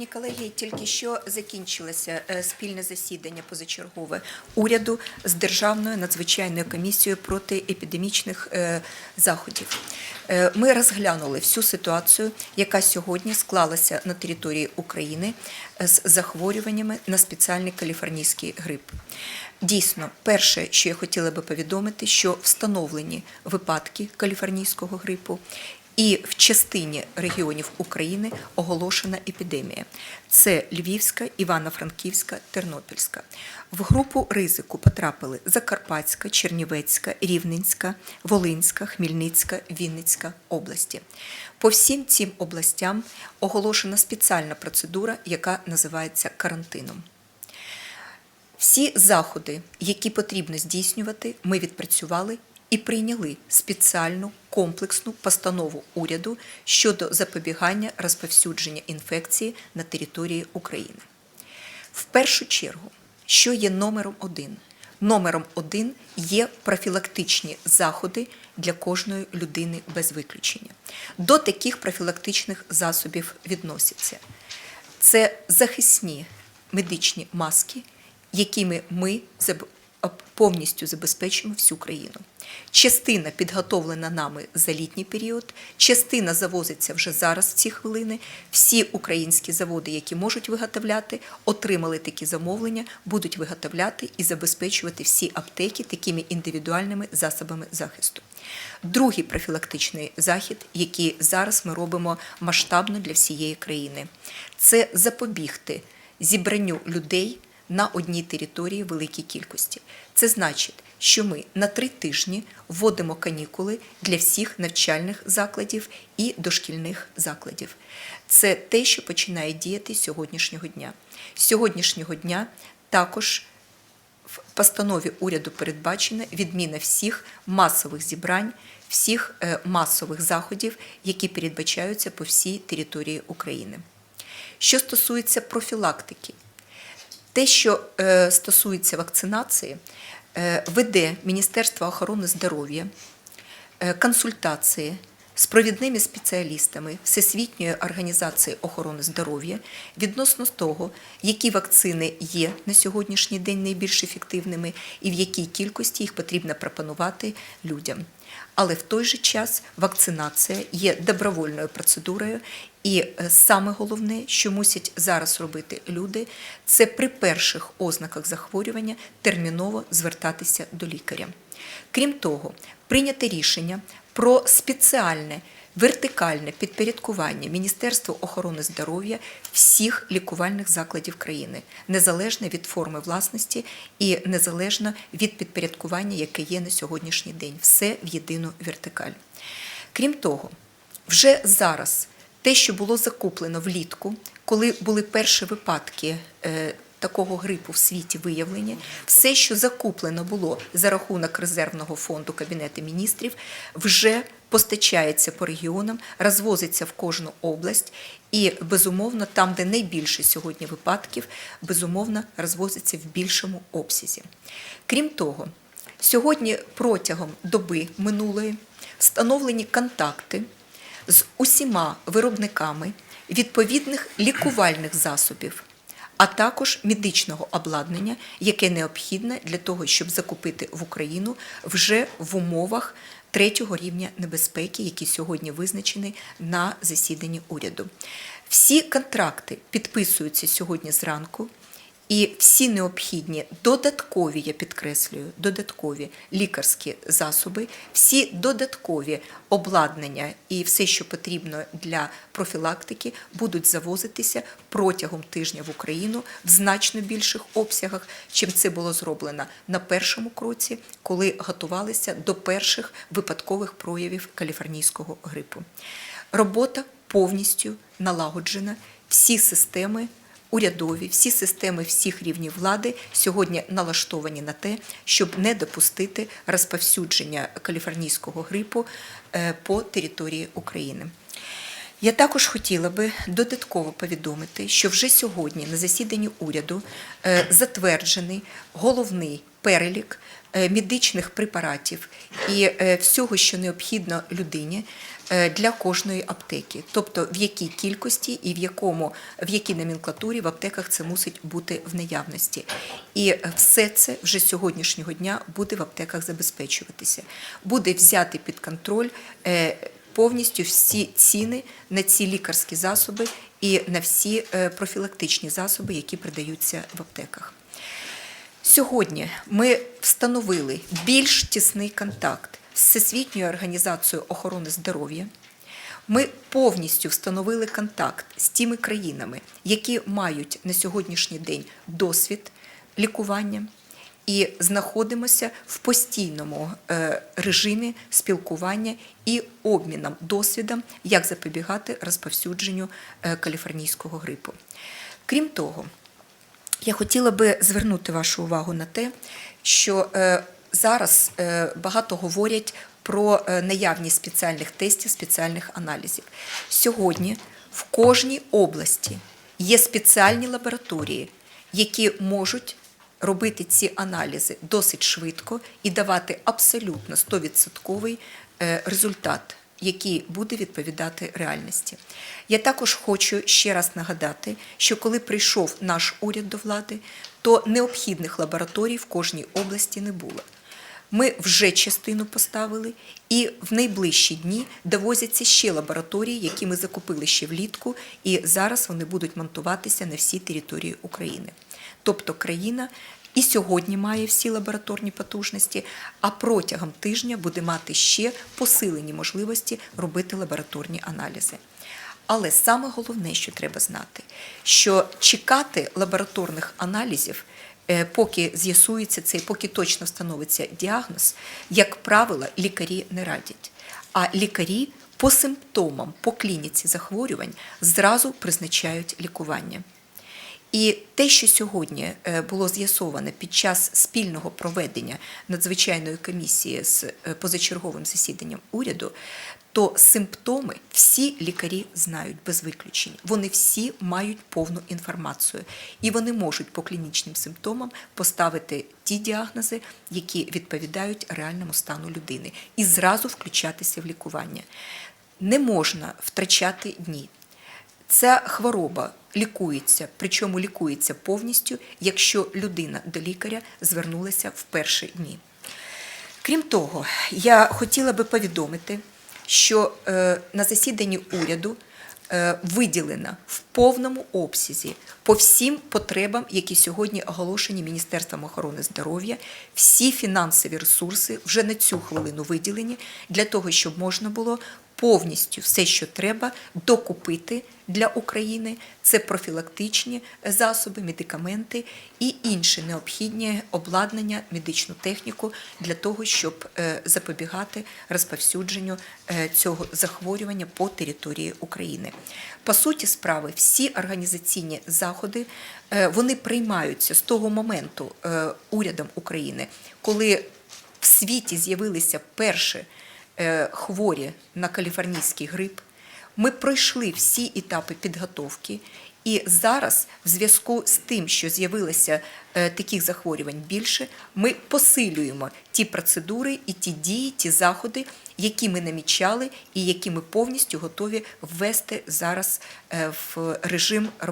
Шановні колеги, тільки що закінчилося е, спільне засідання позачергове уряду з Державною надзвичайною комісією проти епідемічних е, заходів. Е, Ми розглянули всю ситуацію, яка сьогодні склалася на території України з захворюваннями на спеціальний каліфорнійський грип. Дійсно, перше, що я хотіла би повідомити, що встановлені випадки каліфорнійського грипу. І в частині регіонів України оголошена епідемія. Це Львівська, Івано-Франківська, Тернопільська. В групу ризику потрапили Закарпатська, Чернівецька, Рівненська, Волинська, Хмельницька, Вінницька області. По всім цим областям оголошена спеціальна процедура, яка називається карантином. Всі заходи, які потрібно здійснювати, ми відпрацювали і прийняли спеціальну комплексну постанову уряду щодо запобігання розповсюдження інфекції на території України. В першу чергу, що є номером один? Номером один є профілактичні заходи для кожної людини без виключення. До таких профілактичних засобів відносяться це захисні медичні маски, якими ми повністю забезпечимо всю країну. Частина підготовлена нами за літній період, частина завозиться вже зараз в ці хвилини. Всі українські заводи, які можуть виготовляти, отримали такі замовлення, будуть виготовляти і забезпечувати всі аптеки такими індивідуальними засобами захисту. Другий профілактичний захід, який зараз ми робимо масштабно для всієї країни, це запобігти зібранню людей на одній території великій кількості. Це значить, що ми на три тижні вводимо канікули для всіх навчальних закладів і дошкільних закладів. Це те, що починає діяти сьогоднішнього дня. З сьогоднішнього дня також в постанові уряду передбачена відміна всіх масових зібрань, всіх е, масових заходів, які передбачаються по всій території України. Що стосується профілактики, те, що е, стосується вакцинації, е, веде Міністерство охорони здоров'я е, консультації з провідними спеціалістами Всесвітньої організації охорони здоров'я відносно того, які вакцини є на сьогоднішній день найбільш ефективними і в якій кількості їх потрібно пропонувати людям. Але в той же час вакцинація є добровольною процедурою, і е, саме головне, що мусять зараз робити люди, це при перших ознаках захворювання терміново звертатися до лікаря. Крім того, прийняте рішення про спеціальне вертикальне підпорядкування Міністерству охорони здоров'я всіх лікувальних закладів країни, незалежно від форми власності і незалежно від підпорядкування, яке є на сьогоднішній день, все в єдину вертикаль. Крім того, вже зараз те, що було закуплено влітку, коли були перші випадки. Такого грипу в світі виявлені, все, що закуплено було за рахунок резервного фонду Кабінету міністрів, вже постачається по регіонам, розвозиться в кожну область, і безумовно, там, де найбільше сьогодні випадків, безумовно розвозиться в більшому обсязі. Крім того, сьогодні протягом доби минулої встановлені контакти з усіма виробниками відповідних лікувальних засобів, а також медичного обладнання, яке необхідне для того, щоб закупити в Україну вже в умовах третього рівня небезпеки, які сьогодні визначені на засіданні уряду. Всі контракти підписуються сьогодні зранку. І всі необхідні додаткові, я підкреслюю, додаткові лікарські засоби, всі додаткові обладнання і все, що потрібно для профілактики, будуть завозитися протягом тижня в Україну в значно більших обсягах, чим це було зроблено на першому кроці, коли готувалися до перших випадкових проявів каліфорнійського грипу. Робота повністю налагоджена, всі системи урядові, всі системи всіх рівнів влади сьогодні налаштовані на те, щоб не допустити розповсюдження каліфорнійського грипу е, по території України. Я також хотіла би додатково повідомити, що вже сьогодні на засіданні уряду е, затверджений головний перелік медичних препаратів і е, всього, що необхідно людині е, для кожної аптеки, тобто в якій кількості і в якому в якій номенклатурі в аптеках це мусить бути в наявності. І е, все це вже з сьогоднішнього дня буде в аптеках забезпечуватися. Буде взяти під контроль е, повністю всі ціни на ці лікарські засоби і на всі е, профілактичні засоби, які продаються в аптеках. Сьогодні ми встановили більш тісний контакт з Всесвітньою організацією охорони здоров'я. Ми повністю встановили контакт з тими країнами, які мають на сьогоднішній день досвід лікування, і знаходимося в постійному е, режимі спілкування і обміном досвідом, як запобігати розповсюдженню е, каліфорнійського грипу. Крім того, я хотіла би звернути вашу увагу на те, що е, зараз е, багато говорять про е, наявність спеціальних тестів, спеціальних аналізів. Сьогодні в кожній області є спеціальні лабораторії, які можуть робити ці аналізи досить швидко і давати абсолютно 100% е, результат який буде відповідати реальності. Я також хочу ще раз нагадати, що коли прийшов наш уряд до влади, то необхідних лабораторій в кожній області не було. Ми вже частину поставили, і в найближчі дні довозяться ще лабораторії, які ми закупили ще влітку, і зараз вони будуть монтуватися на всій території України. Тобто країна і сьогодні має всі лабораторні потужності, а протягом тижня буде мати ще посилені можливості робити лабораторні аналізи. Але саме головне, що треба знати, що чекати лабораторних аналізів, е, поки з'ясується це, поки точно встановиться діагноз, як правило, лікарі не радять. А лікарі по симптомам, по клініці захворювань зразу призначають лікування. І те, що сьогодні е, було з'ясоване під час спільного проведення надзвичайної комісії з е, позачерговим засіданням уряду, то симптоми всі лікарі знають без виключень. Вони всі мають повну інформацію, і вони можуть по клінічним симптомам поставити ті діагнози, які відповідають реальному стану людини, і зразу включатися в лікування. Не можна втрачати дні. Ця хвороба лікується, причому лікується повністю, якщо людина до лікаря звернулася в перші дні. Крім того, я хотіла би повідомити, що е, на засіданні уряду е, виділено в повному обсязі по всім потребам, які сьогодні оголошені Міністерством охорони здоров'я, всі фінансові ресурси вже на цю хвилину виділені для того, щоб можна було повністю все, що треба, докупити для України. Це профілактичні засоби, медикаменти і інші необхідні обладнання, медичну техніку для того, щоб е, запобігати розповсюдженню е, цього захворювання по території України. По суті справи, всі організаційні заходи е, вони приймаються з того моменту урядом України, коли в світі з'явилися перші хворі на каліфорнійський грип. Ми пройшли всі етапи підготовки, і зараз, в зв'язку з тим, що з'явилося е, таких захворювань більше, ми посилюємо ті процедури і ті дії, ті заходи, які ми намічали, і які ми повністю готові ввести зараз е, в режим роботи.